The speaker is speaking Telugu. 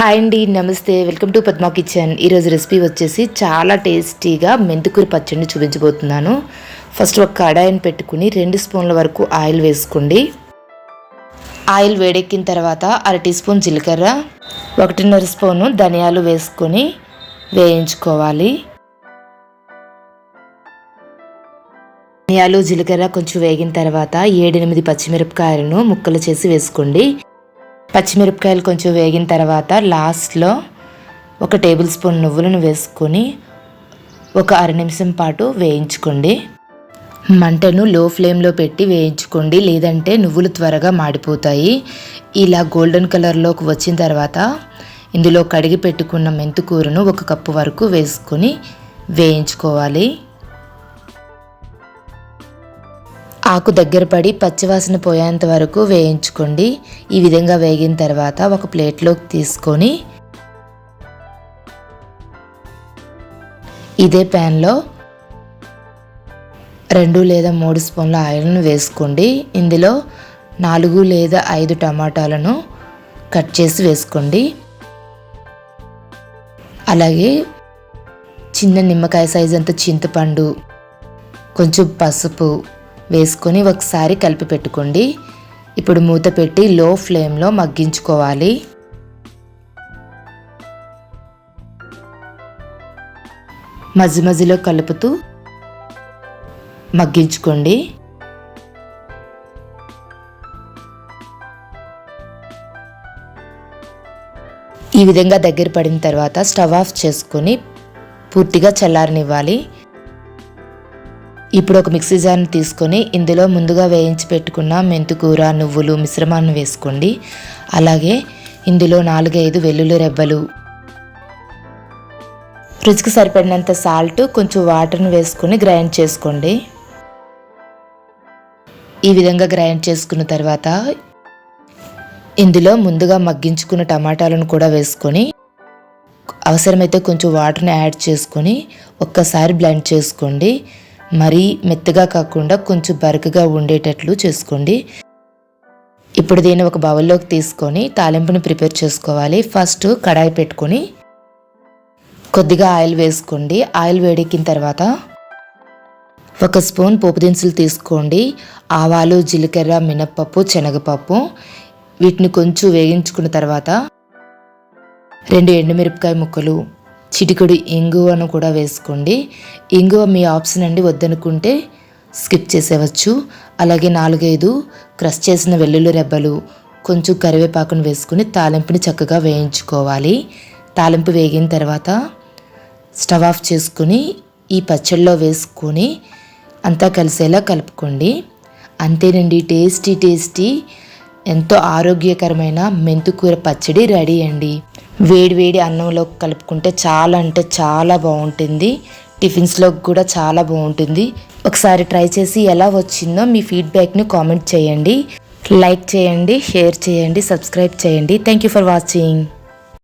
హాయ్ అండి నమస్తే. Welcome to Padma kitchen. ఈరోజు రెసిపీ వచ్చేసి చాలా టేస్టీగా మెంతికూర పచ్చడిని చూపించబోతున్నాను. ఫస్ట్ ఒక కడాయిని పెట్టుకుని రెండు స్పూన్ల వరకు ఆయిల్ వేసుకోండి. ఆయిల్ వేడెక్కిన తర్వాత అర టీ స్పూన్ జీలకర్ర ఒకటిన్నర స్పూను ధనియాలు వేసుకొని వేయించుకోవాలి. ధనియాలు జీలకర్ర కొంచెం వేగిన తర్వాత ఏడెనిమిది పచ్చిమిరపకాయలను ముక్కలు చేసి వేసుకోండి. పచ్చిమిరపకాయలు కొంచెం వేగిన తర్వాత లాస్ట్లో ఒక టేబుల్ స్పూన్ నువ్వులను వేసుకొని ఒక అర నిమిషం పాటు వేయించుకోండి. మంటను లో ఫ్లేమ్లో పెట్టి వేయించుకోండి. లేదంటే నువ్వులు త్వరగా మాడిపోతాయి. ఇలా గోల్డెన్ కలర్లోకి వచ్చిన తర్వాత ఇందులో కడిగి పెట్టుకున్న మెంతుకూరను ఒక కప్పు వరకు వేసుకొని వేయించుకోవాలి. ఆకు దగ్గర పడి పచ్చివాసన పోయేంత వరకు వేయించుకోండి. ఈ విధంగా వేగిన తర్వాత ఒక ప్లేట్లోకి తీసుకొని ఇదే ప్యాన్లో రెండు లేదా మూడు స్పూన్ల ఆయిల్ను వేసుకోండి. ఇందులో నాలుగు లేదా ఐదు టమాటాలను కట్ చేసి వేసుకోండి. అలాగే చిన్న నిమ్మకాయ సైజ్ అంత చింతపండు కొంచెం పసుపు వేసుకొని ఒకసారి కలిపి పెట్టుకోండి. ఇప్పుడు మూత పెట్టి లో ఫ్లేమ్లో మగ్గించుకోవాలి. మధ్య మధ్యలో కలుపుతూ మగ్గించుకోండి. ఈ విధంగా దగ్గర పడిన తర్వాత స్టవ్ ఆఫ్ చేసుకొని పూర్తిగా చల్లారనివ్వాలి. ఇప్పుడు ఒక మిక్సీ జార్ని తీసుకొని ఇందులో ముందుగా వేయించి పెట్టుకున్న మెంతుకూర నువ్వులు మిశ్రమాన్ని వేసుకోండి. అలాగే ఇందులో నాలుగైదు వెల్లుల్లి రెబ్బలు. రుచికి సరిపడినంత సాల్ట్ కొంచెం వాటర్ని వేసుకొని గ్రైండ్ చేసుకోండి. ఈ విధంగా గ్రైండ్ చేసుకున్న తర్వాత ఇందులో ముందుగా మగ్గించుకున్న టమాటాలను కూడా వేసుకొని అవసరమైతే కొంచెం వాటర్ని యాడ్ చేసుకొని ఒక్కసారి బ్లెండ్ చేసుకోండి. మరీ మెత్తగా కాకుండా కొంచెం బరకగా ఉండేటట్లు చేసుకోండి. ఇప్పుడు దీన్ని ఒక బౌల్లోకి తీసుకొని తాలింపుని ప్రిపేర్ చేసుకోవాలి. ఫస్ట్ కడాయి పెట్టుకొని కొద్దిగా ఆయిల్ వేసుకోండి. ఆయిల్ వేడెక్కిన తర్వాత ఒక స్పూన్ పోపు దినుసులు తీసుకోండి. ఆవాలు జీలకర్ర మినప్పప్పు శనగపప్పు వీటిని కొంచెం వేగించుకున్న తర్వాత రెండు ఎండుమిరపకాయ ముక్కలు చిటికడు ఇంగువను కూడా వేసుకోండి. ఇంగువ మీ ఆప్షన్ అండి వద్దనుకుంటే స్కిప్ చేసేవచ్చు. అలాగే నాలుగైదు క్రష్ చేసిన వెల్లుల్లి రెబ్బలు కొంచెం కరివేపాకును వేసుకుని తాలింపుని చక్కగా వేయించుకోవాలి. తాలింపు వేగిన తర్వాత స్టవ్ ఆఫ్ చేసుకుని ఈ పచ్చడిలో వేసుకొని అంతా కలిసేలా కలుపుకోండి. అంతేనండి టేస్టీ టేస్టీ ఎంతో ఆరోగ్యకరమైన మెంతుకూర పచ్చడి రెడీ అండి. వేడి వేడి అన్నంలో కలుపుకుంటే చాలా అంటే చాలా బాగుంటుంది. టిఫిన్స్లో కూడా చాలా బాగుంటుంది. ఒకసారి ట్రై చేసి ఎలా వచ్చిందో మీ ఫీడ్బ్యాక్ని కామెంట్ చేయండి. లైక్ చేయండి షేర్ చేయండి సబ్స్క్రైబ్ చేయండి. Thank you for watching.